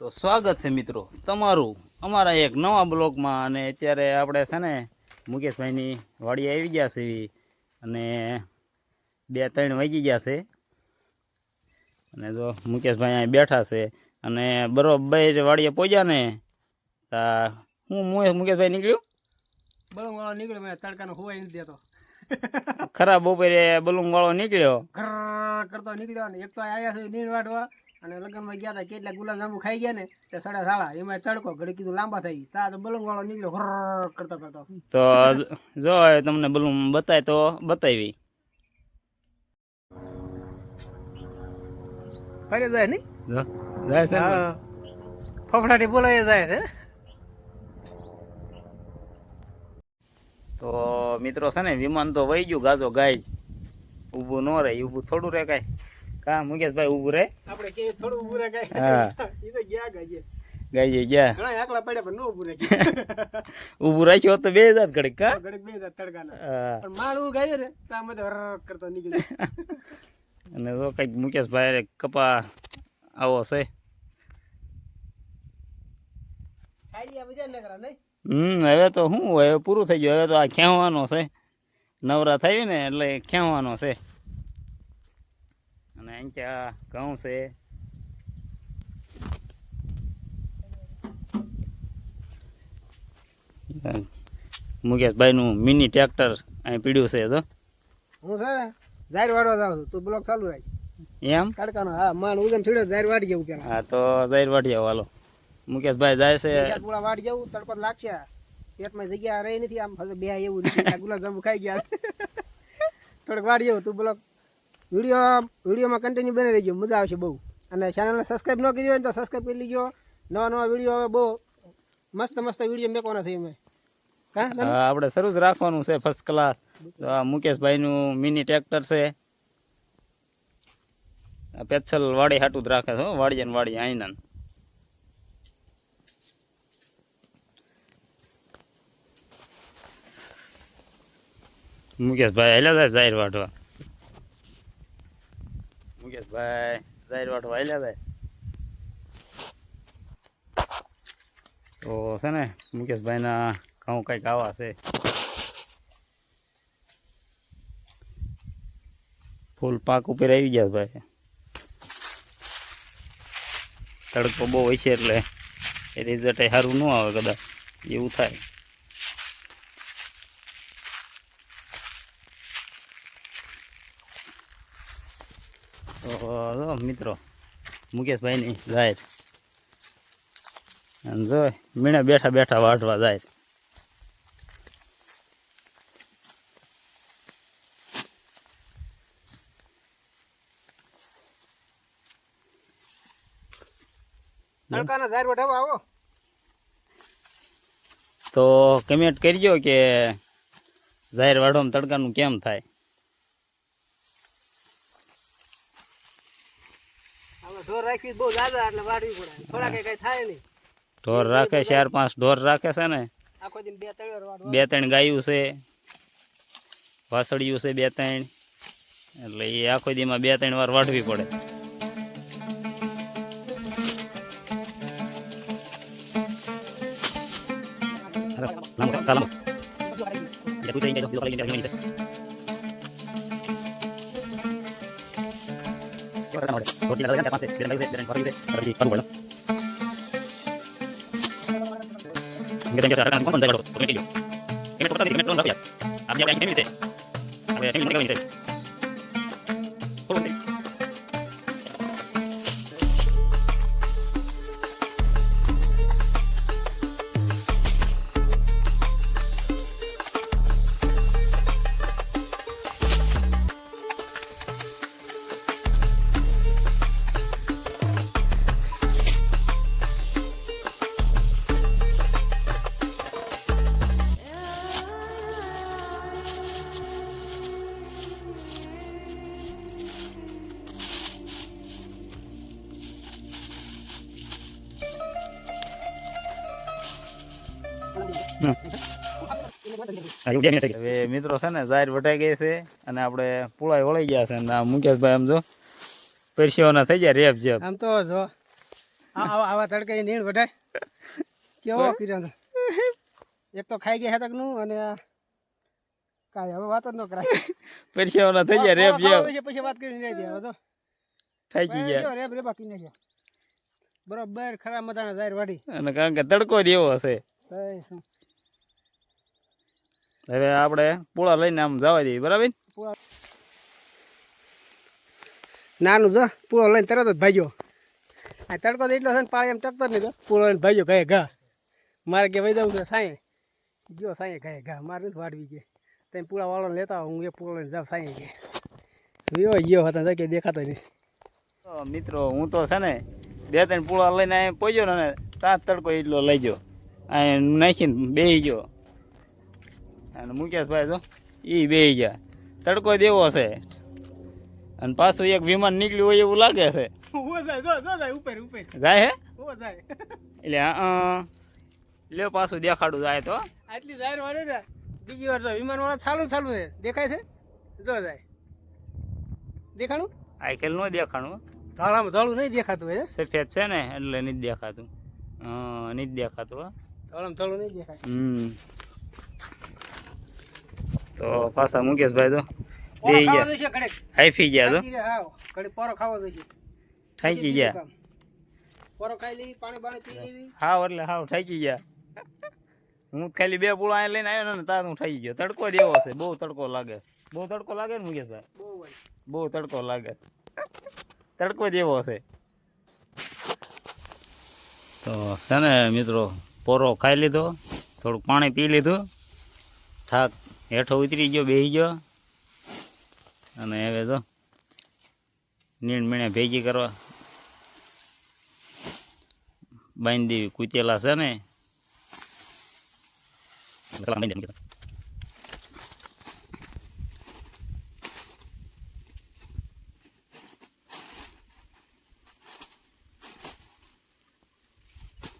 તો સ્વાગત છે મિત્રો તમારું અમારા એક નવા બ્લોગમાં અને અત્યારે આપણે છે ને મુકેશભાઈની વાડી આવી ગયા છે એવી અને બે ત્રણ વાગી ગયા છે. અને જો મુકેશભાઈ અહીં બેઠા છે અને બરોબર વાડીએ પહોંચ્યા ને તા હું મુકેશભાઈ નીકળ્યું? બળંગ વાળો નીકળ્યો મેં તડકાનો હોવાય નથી દેતો. ખરાબ બપોરે બલૂમ વાળો નીકળ્યો? કરતો નીકળ્યો ને એક તો આવ્યા છે નીર વાટવા અને લગ્નમાં ગયા હતા કેટલા ગુલાબજાંબુ ખાઈ ગયા ને તે સાડા સાડા એમાં તડકો ઘડી કીધું લાંબા થઈ તા તો બળંગ વાળો નીકળ્યો ઘર કરતો કરતો. તો જો તમને બલું બતાય તો બતાવી. ફરે જાય નહીં જાય છે ફફડાટી બોલાય જાય છે. તો મિત્રો છે ને વિમાન તો વહી ગયું ગાજો ગાય જ. ઊભું ન રહે ઊભું થોડું રહે કાંઈ. કા મુકેશભાઈ ઉભું રહે? આપણે કે થોડું ઉભું રહે કઈ. હા. ઈ તો ગયા ગયા ગાય ગયા. ઘણા આકલા પડ્યા પણ ન ઉભું રહે. ઉભું રાખ્યો તો બે હજાર ઘડીક કા ઘડીક બે જાય તડકાના. પણ માળું ગાયો ને તો આમ તો ઘર કરતો નીકળી. અને તો કંઈક મુકેશભાઈ કપા આવો છે. હમ હવે તો શું હવે પૂરું થઈ ગયું. હવે તો આ ખેવાનો છે. નવરા થયું ને એટલે ખેવાનો છે. ક્યાં ઘઉં છે મુકેશભાઈનું મિની ટ્રેક્ટર અહીં પીડ્યું છે તો? હું છે ને જાહેર વાડવા જાઉં છું. તું બ્લોક ચાલુ રાખ. એમ? તડકાનો હા માન ઉદમ છોડ્યો જાહેર વાડી જવું પેલા. હા તો જાહેર વાડી જાવ હાલો. મુકેશભાઈ જાય છે. પૂરા વાડી જવું તડકો લાગશે. પેટમાં જગ્યા રહી નથી આમ બે એવું ગુલાબ જાંબુ ખાઈ ગયા. થોડુંક વાડી જવું તું બ્લોક વીડિયો વિડીયોમાં કન્ટિન્યુ બની રહેજો મજા આવશે બહુ. અને ચેનલને સબસ્ક્રાઈબ ન કરી હોય તો સબસ્ક્રાઈબ કરી લીજો. નવા નવા વીડિયો હવે બહુ મસ્ત મસ્ત વીડિયો મેકવાના થઈ અમે. આપણે શરૂ જ રાખવાનું છે ફર્સ્ટ ક્લાસ મુકેશભાઈનું મિની ટ્રેક્ટર છે. આ પેચ્છલ વાડી હાટું જ રાખે છે હો, વાડીએ ને વાડી આઈના મુકેશભાઈ હેલા જાય જાહેર વાટવા? મુકેશભાઈ જાહેર વાટો હેલા ભાઈ. તો છે ને, મુકેશભાઈના ઘઉં કંઈક આવા છે. ફૂલ પાક ઉપર આવી ગયા ભાઈ. તડકો બહુ હોય છે એટલે એ રિઝલ્ટ સારું ન આવે કદાચ, એવું થાય. તો મિત્રો મિત્રો. મુકેશભાઈની જાહેર. અને જો મીણા બેઠા બેઠા વાઢવા જાય તડકાના આવો. તો કમેન્ટ કરજો કે જાહેર વાડવામાં તડકાનું કેમ થાય? રાખવી બહુ દાદા એટલે વાડવી પડે. થોડા કઈ કઈ થાય નહીં. ઢોર રાખે ચાર પાંચ ઢોર રાખે છે ને? આખો દિન બે ત્રણ બે ત્રણ ગાયું છે વાસળિયું છે બે ત્રણ. એટલે એ આખો દીમાં બે ત્રણ વાર વાઢવી પડે. ¿Qué me importa? Me me me. હવે મિત્રો છે ને જાહેર વટાઈ ગઈ છે અને આપણે પુળાઈ વળાઈ ગયા છે અને મુકેશભાઈ આમ જો પરસેવાના થઈ ગયા રેપ જેપ. આમ તો જો આવા તડકે નીણ વટાય કેવો કર્યો એક તો ખાઈ ગયા હેતકનું અને કાંઈ હવે વાત જ ન કરાય. પરસેવાના થઈ ગયા રેપ જેપ. પછી વાત કરી નહીં દેવા તો. થઈ ગયા. રેપ રેપ બાકી નહીં બરોબર ખરા મજાના જાહેર વાડી અને કારણ કે તડકો જ એવો હશે. હવે આપણે પૂળા લઈને આમ જવા દઈએ બરાબર? નાનું જો પૂળો લઈને તરત જ ભાગ્યો. આ તડકો તો એટલો છે ને પાણી એમ ટકતો જ. નહીં પૂળો લઈને ભાગ્યો ઘાય ઘા. મારે કે ભાઈ જવું છે સાંયે ગયો સાંયે ગયે ઘા. મારે નથી વાડવી કે. તમે પૂળા વાળો લેતા હોઉં હું એ પૂળો લઈને જાઉં સાંયે કે. વિયો ગયો હતા તો કે દેખાતો નહીં. મિત્રો હું તો છે ને બે ત્રણ પૂળા લઈને પહોંચ્યો ને ત્યાં તડકો એટલો લઈ ગયો. નાખીને બેસી ગયો. અને મુકેશભાઈ તો એ બેસી ગયા. તડકો દેવો છે. અને પાછું એક વિમાન નીકળ્યું હોય એવું લાગે છે. જાય હે? એટલે હા લે પાછું દેખાડું જાય તો. આટલી જાહેર વાળે ને બીજી વાર તો વિમાન વાળા ચાલુ ચાલુ છે. દેખાય છે? જો જાય. દેખાણું? આ ખેલ ન દેખાણું. ધોળામાં ધોળું નહીં દેખાતું હોય સફેદ છે ને એટલે નથી દેખાતું. હા નથી દેખાતું હો. ધોળામાં ધોળું નહીં દેખાય. હમ. તો પાછા મુકેશભાઈ તો બે ગયા. હાઈફી ગયા તો. કડી પરો ખાવો જોઈએ થાકી ગયા. પરો ખાઈ લેવી પાણી બાણી પી લેવી. હાવ એટલે હાવ થાકી ગયા. હું ખાલી બે પૂળા લઈને આવ્યો ને તાર હું થાકી ગયો. તડકો એવો છે બહુ તડકો લાગે. બહુ તડકો લાગે ને મુકેશભાઈ? બહુ તડકો લાગે. તડકો એવો છે. તો છે ને મિત્રો પોરો ખાઈ લીધો, થોડુંક પાણી પી લીધું. થાક હેઠો ઉતરી ગયો બેસી ગયો. અને હવે તો નીણ મીણે ભેગી કરવા બાંધી દેવી કૂતેલા છે ને બાંધી દે. બાંધી દે, complete. બાંધી દે, complete. Complete, complete. તડકાનું નહીં લેવા આવવું પડે લગ્નમાં જઈને. જો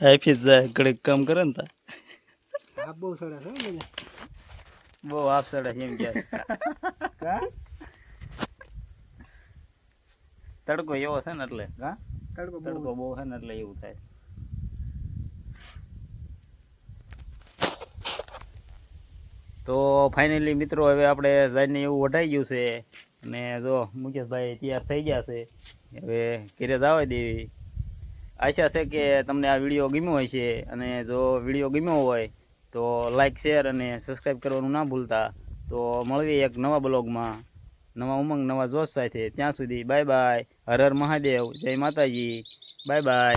હાઈફી જાય ઘડીક કામ કરે ને તા બહુ આપ સડે એમ કે તડકો એવો છે ને એટલે હા તડકો તડકો બહુ છે ને એટલે એવું થાય તો ફાઇનલી મિત્રો હવે આપણે જઈને એવું વઢાઈ ગયું છે અને જો મુકેશભાઈ તૈયાર થઈ ગયા છે, હવે ઘેરે જવા દેવી. આશા છે કે તમને આ વીડિયો ગમ્યો હોય છે અને જો વીડિયો ગમ્યો હોય તો લાઇક શેર અને સબસ્ક્રાઈબ કરવાનું ના ભૂલતા. તો મળવી એક નવા બ્લોગમાં. નવા ઉમંગ, નવા જોશ સાથે. ત્યાં સુધી બાય બાય. હર હર મહાદેવ. જય માતાજી. Bye bye.